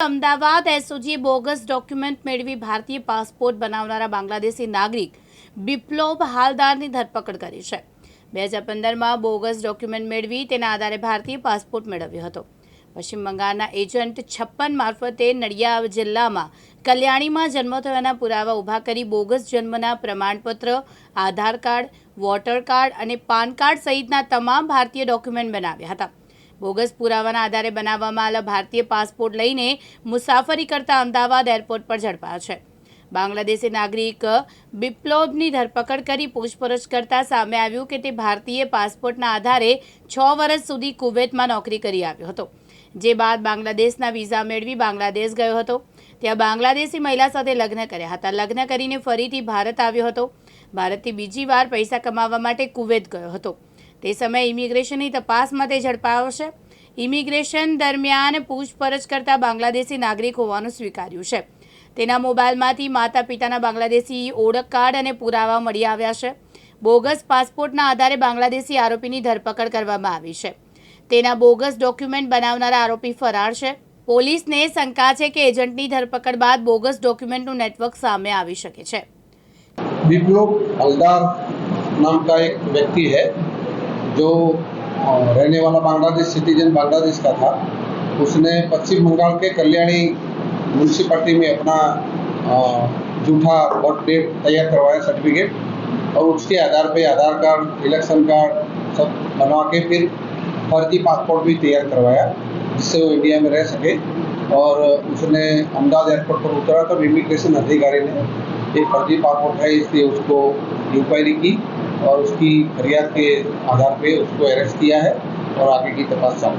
Ahmedabad એસઓજીએ bogus document મેળવી ભારતીય passport બનાવનારા Bangladeshi નાગરિક બિપ્લોબ હાલદારની ધરપકડ કરી છે. બે હજાર પંદરમાં બોગસ ડોક્યુમેન્ટ મેળવી તેના આધારે ભારતીય પાસપોર્ટ મેળવ્યો હતો. પશ્ચિમ બંગાળના એજન્ટ છપ્પન મારફતે નડિયાદ જિલ્લામાં કલ્યાણીમાં જન્મ થયાના પુરાવા ઊભા કરી બોગસ જન્મના પ્રમાણપત્ર, આધાર કાર્ડ, વોટર કાર્ડ અને પાન કાર્ડ સહિતના તમામ ભારતીય ડોક્યુમેન્ટ બનાવ્યા હતા. બોગસ પુરાવાના આધારે બનાવવામાં આવેલા ભારતીય પાસપોર્ટ લઈને મુસાફરી કરતા અમદાવાદ એરપોર્ટ પર ઝડપાયો છે. બાંગ્લાદેશી નાગરિક બિપ્લોબની ધરપકડ કરી પૂછપરછ કરતા સામે આવ્યું કે તે ભારતીય પાસપોર્ટના આધારે છ વર્ષ સુધી કુવૈતમાં નોકરી કરી આવ્યો હતો. જે બાદ બાંગ્લાદેશના વિઝા મેળવી બાંગ્લાદેશ ગયો હતો. ત્યાં બાંગ્લાદેશી મહિલા સાથે લગ્ન કર્યા હતા. લગ્ન કરીને ફરીથી ભારત આવ્યો હતો. ભારતથી બીજી વાર પૈસા કમાવવા માટે કુવૈત ગયો હતો. તે સમયે ઇમિગ્રેશનની તપાસ માટે ઝડપાયો છે ઇમિગ્રેશન દરમિયાન પૂછપરછ કરતા બાંગ્લાદેશી નાગરિક હોવાનું સ્વીકાર્યું છે. તેના મોબાઈલમાંથી માતા પિતાના બાંગ્લાદેશી ઓળખ કાર્ડ અને પુરાવા મળી આવ્યા છે. બોગસ પાસપોર્ટના આધારે બાંગ્લાદેશી આરોપીની ધરપકડ કરવામાં આવી છે. તેના બોગસ ડોક્યુમેન્ટ બનાવનારા આરોપી ફરાર છે. પોલીસને શંકા છે કે એજન્ટની ધરપકડ બાદ બોગસ ડોક્યુમેન્ટનું નેટવર્ક સામે આવી શકે છે. દીપયોગ હલદાર નામ કા એક વ્યક્તિ હૈ जो रहने वाला बांग्लादेश सिटीजन बांग्लादेश का था, उसने पश्चिम बंगाल के कल्याणी म्यूनसिपाली में अपना जूठा वोट डेट तैयार करवाया सर्टिफिकेट और उसके आधार पे आधार कार्ड इलेक्शन कार्ड सब बनवा के फिर फर्जी पासपोर्ट भी तैयार करवाया, जिससे वो इंडिया में रह सके। और उसने अहमदाबाद एयरपोर्ट पर उतरा, तब इमिग्रेशन अधिकारी ने ये फर्जी पासपोर्ट है, इसलिए उसको इंक्वायरी की। और उसकी फरियाद के आधार पे उसको अरेस्ट किया है और आगे की तपास चालू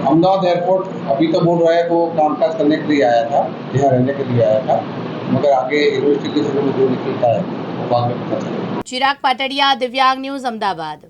अहमदाबाद एयरपोर्ट अभी तो बोल रहा है वो कामकाज करने के लिए आया था यहाँ रहने के लिए आया था मगर आगे इन्वेस्टिगेशन में जो निकलता है वो बाद में पता चलेगा। चिराग पाटड़िया दिव्यांग न्यूज़ अहमदाबाद।